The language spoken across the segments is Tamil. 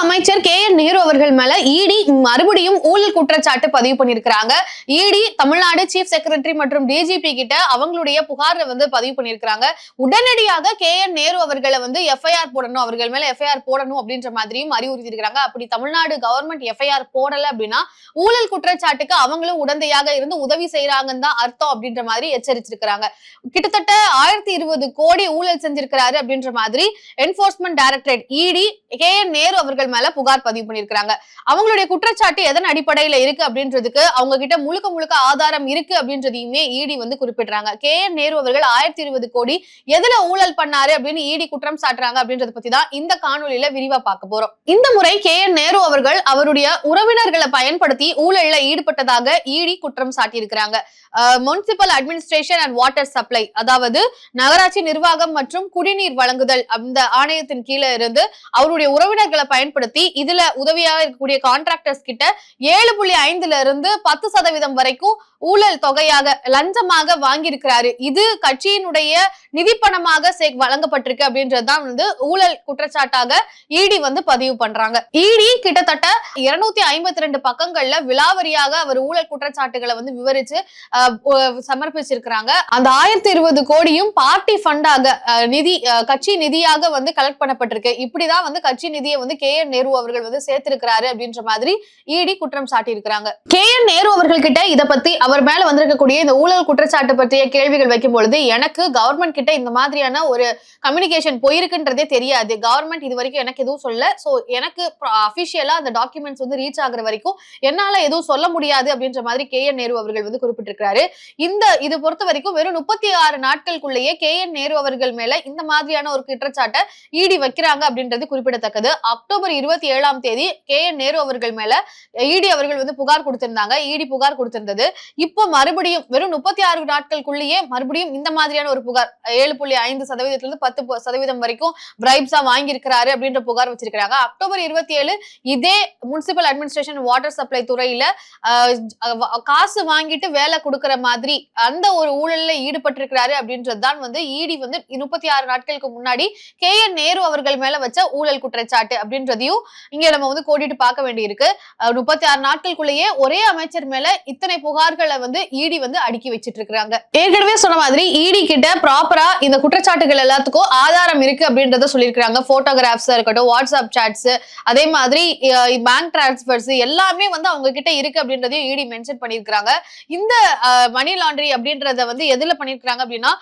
அமைச்சர் கே என் நேரு அவர்கள் மேல இடி மறுபடியும் ஊழல் குற்றச்சாட்டு பதிவு பண்ணியிருக்கிறாங்க. இடி தமிழ்நாடு சீஃப் செக்ரட்டரி மற்றும் டிஜிபி கிட்ட அவங்களுடைய புகாரை வந்து பதிவு பண்ணியிருக்கிறாங்க. உடனடியாக கே என் நேரு அவர்களை வந்து எஃப்ஐஆர் போடணும் அவர்கள் மேல எஃப்ஐஆர் போடணும் அப்படின்ற மாதிரியும் அறிவுறுத்தி இருக்காங்க அப்படி தமிழ்நாடு கவர்மெண்ட் எஃப்ஐஆர் போடல அப்படின்னா ஊழல் குற்றச்சாட்டுக்கு அவங்களும் உடந்தையாக இருந்து உதவி செய்யறாங்கன்னு தான் அர்த்தம் அப்படின்ற மாதிரி எச்சரிச்சிருக்கிறாங்க. கிட்டத்தட்ட ஆயிரத்தி இருபது கோடி ஊழல் செஞ்சிருக்கிறாரு அப்படின்ற மாதிரி enforcement directorate ED K N Nehru அவர்கள் மேல புகார் பதிவு பண்ணியிருக்கிறாங்க. அவங்களுடைய குற்றச்சாட்டு எதன் அடிப்படையில இருக்கு அப்படின்றதுக்கு அவங்க கிட்ட முழுக்க முழுக்க ஆதாரம் இருக்கு அப்படின்றதையுமே இடி வந்து குறிப்பிடுறாங்க. கே என் நேரு அவர்கள் ஆயிரத்தி இருபது கோடி எதுல ஊழல் பண்ணாரு அப்படின்னு இடி குற்றம் சாட்டுறாங்க அப்படின்றத பத்தி தான் இந்த காணொலியில விரிவா பார்க்க போறோம். இந்த முறை கே என் நேரு அவர்கள் அவருடைய உறவினர்களை பயன்படுத்தி ஊழல்ல ஈடுபட்டதாக இடி குற்றம் சாட்டியிருக்கிறாங்க. Municipal administration and water supply அதாவது நகராட்சி நிர்வாகம் மற்றும் குடிநீர் வழங்குதல் அந்த ஆணையத்தின் கீழே இருந்து அவருடைய உறவினர்களை பயன்படுத்தி இதுல உதவியாக இருக்கக்கூடிய கான்ட்ராக்டர்ஸ் கிட்ட ஏழு புள்ளி ஐந்துல இருந்து பத்து சதவீதம் வரைக்கும் ஊழல் தொகையாக லஞ்சமாக வாங்கியிருக்கிறாரு. இது கட்சியினுடைய நிதி பணமாக வழங்கப்பட்டிருக்கு அப்படின்றதுதான் வந்து ஊழல் குற்றச்சாட்டாக இடி வந்து பதிவு பண்றாங்க. இடி கிட்டத்தட்ட இருநூத்தி ஐம்பத்தி ரெண்டு பக்கங்கள்ல விலாவரியாக அவர் ஊழல் குற்றச்சாட்டுகளை வந்து விவரிச்சு சமர்ப்பிச்சிருக்கிறாங்க. அந்த ஆயிரத்தி இருபது கோடியும் பார்ட்டி ஃபண்டாக நிதி கட்சி நிதியாக வந்து கலெக்ட் பண்ணப்பட்டிருக்கு. இப்படிதான் வந்து கட்சி நிதியை வந்து கே என் நேரு அவர்கள் வந்து சேர்த்திருக்கிறாரு அப்படின்ற மாதிரி இடி குற்றம் சாட்டியிருக்கிறாங்க. கே என் நேரு அவர்கள் கிட்ட இதை பத்தி அவர் மேல வந்திருக்கக்கூடிய இந்த ஊழல் குற்றச்சாட்டு பற்றிய கேள்விகள் வைக்கும் பொழுது எனக்கு கவர்மெண்ட் கிட்ட இந்த மாதிரியான ஒரு கம்யூனிகேஷன் போயிருக்குன்றதே தெரியாது. கவர்மெண்ட் இது வரைக்கும் எனக்கு எதுவும் சொல்ல ஸோ எனக்கு அபிஷியலா அந்த டாக்குமெண்ட்ஸ் வந்து ரீச் ஆகுற வரைக்கும் என்னால எதுவும் சொல்ல முடியாது அப்படின்ற மாதிரி கே என் நேரு அவர்கள் வந்து குறிப்பிட்டிருக்கிறாரு. இந்த இது பொறுத்த வரைக்கும் வெறும் முப்பத்தி ஆறு நாட்களுக்குள்ளேயே கே என் நேரு அவர்கள் மேல இந்த மாதிரியான ஒரு குற்றச்சாட்டை இடி வைக்கிறாங்க அப்படின்றது குறிப்பிடத்தக்கது. அக்டோபர் இருபத்தி ஏழாம் தேதி கே என் நேரு அவர்கள் மேல இடி அவர்கள் வந்து புகார் கொடுத்திருந்தாங்க. இடி புகார் கொடுத்திருந்தது. இப்போ மறுபடியும் வெறும் முப்பத்தி ஆறு நாட்களுக்குள்ளேயே மறுபடியும் இந்த மாதிரியான ஒரு புகார் ஏழு புள்ளி ஐந்து சதவீதத்துல இருந்து பத்து சதவீதம் வரைக்கும் பிரைப்ஸா வாங்கியிருக்கிறாரு அப்படின்ற புகார் வச்சிருக்கிறாங்க. அக்டோபர் இருபத்தி ஏழு இதே முனிசிபல் அட்மினிஸ்ட்ரேஷன் வாட்டர் சப்ளை துறையில காசு வாங்கிட்டு வேலை கொடுக்கிற மாதிரி அந்த ஒரு ஊழல்ல ஈடுபட்டிருக்கிறாரு அப்படின்றது தான் வந்து இடி வந்து முப்பத்தி ஆறு நாட்களுக்கு முன்னாடி கே என் நேரு அவர்கள் மேல வச்ச ஊழல் குற்றச்சாட்டு அப்படின்றதையும் இங்க நம்ம வந்து கோடிட்டு பார்க்க வேண்டியிருக்கு. முப்பத்தி ஆறு நாட்களுக்குள்ளேயே ஒரே அமைச்சர் மேல இத்தனை புகார்களை வந்து இடி வந்து அடுக்கி வச்சிட்டு இருக்காங்க ஏற்கனவே சொன்ன மாதிரி இடி கிட்ட ப்ராப்பரா இந்த குற்றச்சாட்டுகள் எல்லாத்துக்கும் ஆதாரம் இருக்கு அப்படின்றத சொல்லியிருக்கிறாங்க. போட்டோகிராஃப்ஸா இருக்கட்டும் வாட்ஸ்அப் சாட்ஸ் அதே மாதிரி பேங்க் டிரான்ஸ்பர்ஸ் எல்லாமே வந்து அவங்க கிட்ட இருக்கு அப்படின்றதையும் இடி மென்ஷன் பண்ணியிருக்காங்க இந்த மணி லாண்டரி அப்படின்றத வந்து எதுல பண்ணிருக்காங்க அப்படின்னா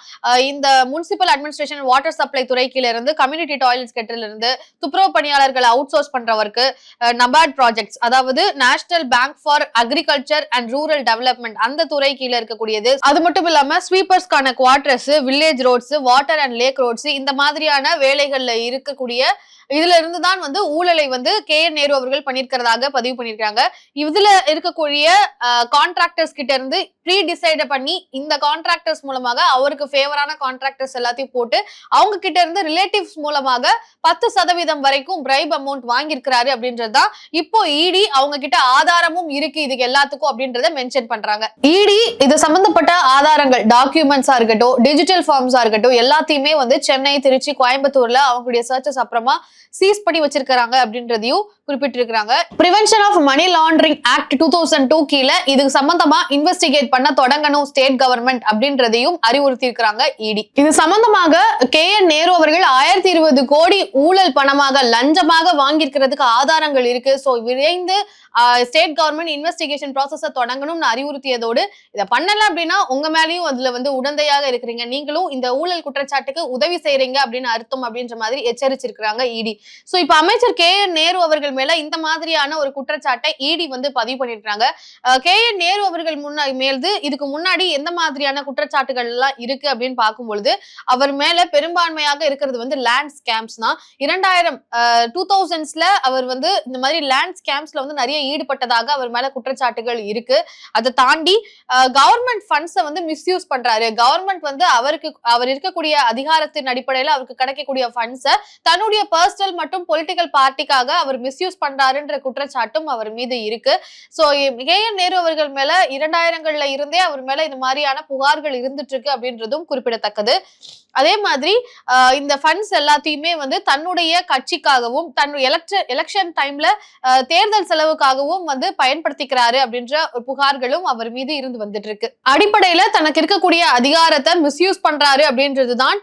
இந்த முனிசிபல் அட்மினிஸ்ட்ரேஷன் வாட்டர் சப்ளை துறை இருந்து கம்யூனிட்டி டாய்லெட்ஸ் கெட்டில இருந்து துப்புரவு பணியாளர்கள் அவுட் சோர்ஸ் பண்றவருக்கு நபார்ட் ப்ராஜெக்ட்ஸ் அதாவது national bank for agriculture and rural development அந்த துறை கீழே இருக்கக்கூடியது. அது மட்டும் இல்லாம ஸ்வீப்பர்ஸ்க்கான quarters village roads water and lake roads இந்த மாதிரியான வேலைகள்ல இருக்கக்கூடிய இதுல இருந்து தான் வந்து ஊழலை வந்து கே என் நேரு அவர்கள் பண்ணியிருக்கிறதாக பதிவு பண்ணியிருக்காங்க. இதுல இருக்கக்கூடிய கான்ட்ராக்டர்ஸ் கிட்ட இருந்து ப்ரீ டிசைட் பண்ணி இந்த கான்ட்ராக்டர்ஸ் மூலமாக அவருக்கு ஃபேவரான கான்ட்ராக்டர்ஸ் எல்லாத்தையும் போட்டு அவங்க கிட்ட இருந்து ரிலேட்டிவ்ஸ் மூலமாக பத்து சதவீதம் வரைக்கும் பிரைப் அமௌண்ட் வாங்கியிருக்கிறாரு அப்படின்றதுதான் இப்போ இடி அவங்க கிட்ட ஆதாரமும் இருக்கு இதுக்கு எல்லாத்துக்கும் அப்படின்றத மென்ஷன் பண்றாங்க. இடி இது சம்பந்தப்பட்ட ஆதாரங்கள் டாக்குமெண்ட்ஸா இருக்கட்டும் டிஜிட்டல் ஃபார்ம்ஸா இருக்கட்டும் எல்லாத்தையுமே வந்து சென்னை திருச்சி கோயம்புத்தூர்ல அவங்களுடைய சர்ச்சஸ் அப்புறமா சீஸ் பண்ணி வச்சிருக்கிறாங்க அப்படின்றதையும் குறிப்பிட்டிருக்கிறாங்க. Prevention of money laundering act two thousand two கீழே இதுக்கு சம்பந்தமா இன்வெஸ்டிகேட் பண்ண தொடங்கணும் ஸ்டேட் கவர்மெண்ட் அப்படின்றதையும் அறிவுறுத்தி இருக்கிறாங்க இடி இது சம்பந்தமாக கே என் நேரு அவர்கள் ஆயிரத்தி இருபது கோடி ஊழல் பணமாக லஞ்சமாக வாங்கியிருக்கிறதுக்கு ஆதாரங்கள் இருக்கு. சோ விரைந்து ஸ்டேட் கவர்மெண்ட் இன்வெஸ்டிகேஷன் ப்ராசஸ தொடங்கணும்னு அறிவுறுத்தியதோடு இதை பண்ணல அப்படின்னா உங்க மேலயும் அதுல வந்து உடந்தையாக இருக்கிறீங்க. நீங்களும் இந்த ஊழல் குற்றச்சாட்டுக்கு உதவி செய்யறீங்க அப்படின்னு அர்த்தம் அப்படின்ற மாதிரி எச்சரிச்சிருக்கிறாங்க இடி சோ இப்போ அமைச்சர் கே என் நேரு அவர்கள் மேல இந்த மாதிரியான ஒரு குற்றச்சாட்டை இடி வந்து பதிவு பண்ணிருக்காங்க கே என் நேரு அவர்கள் முன்னா வந்து இதுக்கு முன்னாடி எந்த மாதிரியான குற்றச்சாட்டுகள் எல்லாம் இருக்கு அப்படின்னு பார்க்கும் பொழுது அவர் மேல பெரும்பான்மையாக இருக்கிறது வந்து லேண்ட் ஸ்கேம்ஸ் தான். இரண்டாயிரம் டூ தௌசண்ட்ஸ்ல அவர் வந்து இந்த மாதிரி லேண்ட் ஸ்கேம்ஸ்ல வந்து நிறைய ஈடுபட்டதாக அவர் மேல குற்றச்சாட்டுகள் இருக்கு. அதை தாண்டி கவர்மெண்ட் ஃபண்ட்ஸை வந்து மிஸ்யூஸ் பண்றாரு. கவர்மெண்ட் வந்து அவருக்கு அவர் இருக்கக்கூடிய அதிகாரத்தின் அடிப்படையில் அவருக்கு கிடைக்கக்கூடிய ஃபண்ட்ஸை தன்னுடைய பர்சனல் மற்றும் பொலிட்டிக்கல் பார்ட்டிக்காக அவர் மிஸ்யூஸ் பண்றாருன்ற குற்றச்சாட்டும் அவர் மீது இருக்கு. ஸோ கே என் நேரு அவர்கள் மேல இரண்டாயிரங்கள்ல இருந்தே அவர் மேல இந்த மாதிரியான புகார்கள் இருந்துட்டு இருக்கு அப்படின்றதும் குறிப்பிடத்தக்கது. அதே மாதிரி இந்த ஃபண்ட்ஸ் எல்லாத்தையுமே வந்து தன்னுடைய கட்சிக்காகவும் தன் எலக்ஷன் எலெக்ஷன் டைம்ல தேர்தல் செலவுக்காகவும் வந்து பயன்படுத்திக்கிறாரு அப்படின்ற ஒரு புகார்களும் அவர் மீது இருந்து வந்துட்டு இருக்கு அடிப்படையில தனக்கு இருக்கக்கூடிய அதிகாரத்தை மிஸ்யூஸ் பண்றாரு அப்படின்றதுதான்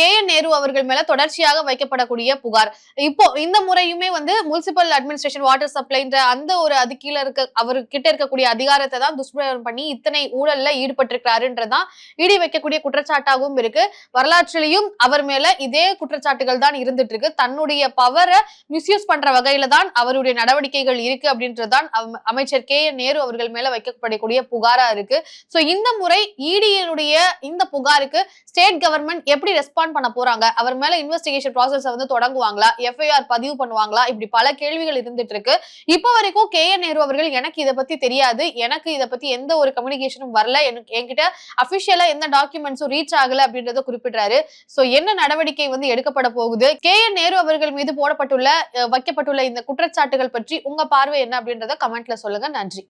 கே. என். நேரு அவர்கள் மேல தொடர்ச்சியாக வைக்கப்படக்கூடிய புகார். இப்போ இந்த முறையுமே வந்து முனிசிபல் அட்மினிஸ்ட்ரேஷன் வாட்டர் சப்ளைன்ற அந்த ஒரு அது கீழே இருக்க அவர்கிட்ட இருக்கக்கூடிய அதிகாரத்தை தான் துஷ்பிரயோகம் பண்ணி இத்தனை ஊழல்ல ஈடுபட்டிருக்கிறாருன்றதான் இடி வைக்கக்கூடிய குற்றச்சாட்டாகவும் இருக்கு. வரலாற்றிலையும் அவர் மேல இதே குற்றச்சாட்டுகள் தான் இருந்துட்டு இருக்கு தன்னுடைய பவரை மிஸ்யூஸ் பண்ற வகையில தான் அவருடைய நடவடிக்கைகள் இருக்கு அப்படின்றதுதான் அமைச்சர் கே என் நேரு அவர்கள் மேல வைக்கப்படக்கூடிய புகாரா இருக்கு. சோ இந்த முறை இடியினுடைய இந்த புகாருக்கு ஸ்டேட் கவர்மெண்ட் எப்படி ரெஸ்பாண்ட் பண்ண போறாங்க? அவர் மேல இன்வெஸ்டிகேஷன் ப்ராசஸ் வந்து தொடங்குவாங்களா? எஃப்ஐஆர் பதிவு பண்ணுவாங்களா? இப்படி பல கேள்விகள் இருந்துட்டு இருக்கு இப்போ வரைக்கும் கே என் நேரு அவர்கள் எனக்கு இதை பத்தி தெரியாது. எனக்கு இதை பத்தி எந்த ஒரு கம்யூனிகேஷனும் வரல. எனக்கு என்கிட்ட அபிஷியலா எந்த டாக்குமெண்ட்ஸும் ரீச் ஆகல அப்படின்றத குறிப்பிடுறாரு. சோ என்ன நடவடிக்கை வந்து எடுக்கப்பட போகுது? கே. என். நேரு அவர்கள் மீது போடப்பட்டுள்ள வைக்கப்பட்டுள்ள இந்த குற்றச்சாட்டுகள் பற்றி உங்க பார்வை என்ன அப்படின்றத கமெண்ட்ல சொல்லுங்க. நன்றி.